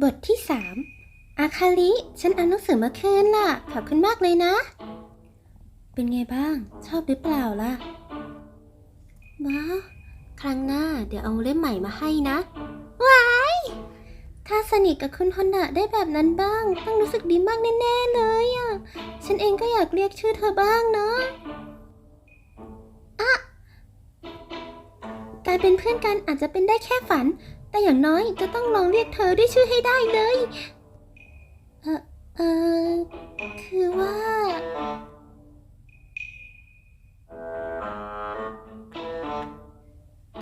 บทที่สามอาคาลิ ฉันอ่านหนังสือมื่อคืนล่ะ ขอบคุณมากเลยนะ เป็นไงบ้าง ชอบหรือเปล่าล่ะว้าวครั้งหน้าเดี๋ยวเอาเล่มใหม่มาให้นะ ว้าย ถ้าสนิทกับคุณฮอนดะได้แบบนั้นบ้าง ต้องรู้สึกดีมากแน่ๆเลยอะ ฉันเองก็อยากเรียกชื่อเธอบ้างเนาะอะการเป็นเพื่อนกันอาจจะเป็นได้แค่ฝัน แต่อย่างน้อยจะต้องลองเรียกเธอด้วยชื่อให้ได้เลย เออเออคือว่า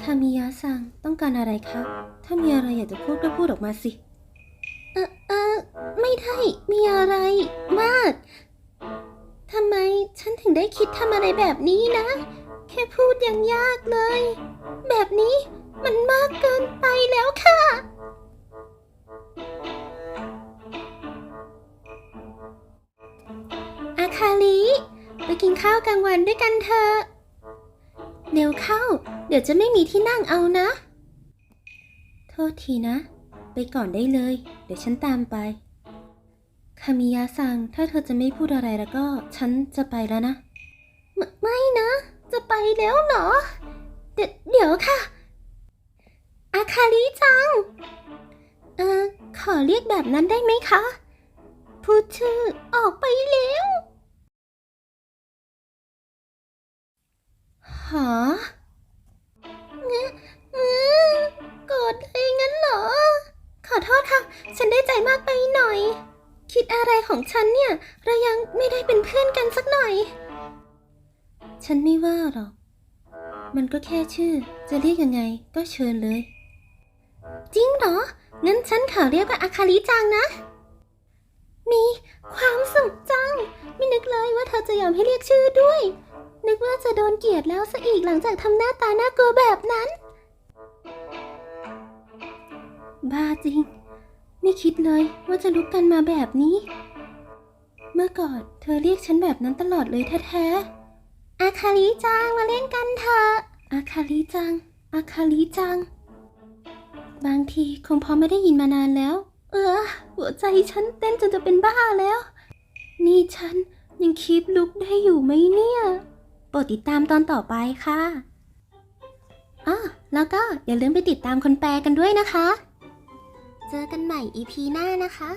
คามิยะซังต้องการอะไรคะ ถ้ามีอะไรอยากจะพูดก็พูดออกมาสิ เออเออไม่ได้ มีอะไรมาก ทำไมฉันถึงได้คิดทำอะไรแบบนี้นะ แค่พูดยังยากเลย แบบนี้มันมาก ข้าวกลางวันด้วยกันเถอะเร็วเข้า เดี๋ยวจะไม่มีที่นั่งเอานะ โทษทีนะ ไปก่อนได้เลย เดี๋ยวฉันตามไป คามิยะซัง ถ้าเธอจะไม่พูดอะไรแล้วก็ ฉันจะไปแล้วนะ ไม่ไม่นะ จะไปแล้วเหรอ เดี๋ยวเดี๋ยวค่ะ อาคาลิจัง เอ่อ ขอเรียกแบบนั้นได้ไหมคะ พูดชื่อออกไป โกรธเลยงั้นเหรอ ขอโทษค่ะ ฉันได้ใจมากไปหน่อย คิดอะไรของฉันเนี่ย เรายังไม่ได้เป็นเพื่อนกันสักหน่อย ฉันไม่ว่าหรอก มันก็แค่ชื่อ จะเรียกยังไงก็เชิญเลย จริงเหรอ งั้นฉันขอเรียกว่าอาคาริจังนะ มีความสุขจัง ไม่นึกเลยว่าเธอจะยอมให้เรียกชื่อด้วย นึกว่าจะโดนเกลียดแล้วซะอีกหลังจากทำหน้าตาน่ากลัวแบบนั้น บ้าจริง ไม่คิดเลยว่าจะลุกกันมาแบบนี้ เมื่อก่อนเธอเรียกฉันแบบนั้นตลอดเลยแท้ๆอาคาริจังมาเล่นกันเถอะอาคาริจังอาคาริจัง บางทีคงเพอไม่ได้ยินมานานแล้ว เออ หัวใจฉันเต้นจนจะเป็นบ้าแล้ว นี่ฉันยังคีบลุกได้อยู่ไหมเนี่ย โปรดติดตามตอนต่อไปค่ะอ๋อแล้วก็อย่าลืมไปติดตามคนแปลกันด้วยนะคะ เจอกันใหม่ EP หน้านะคะ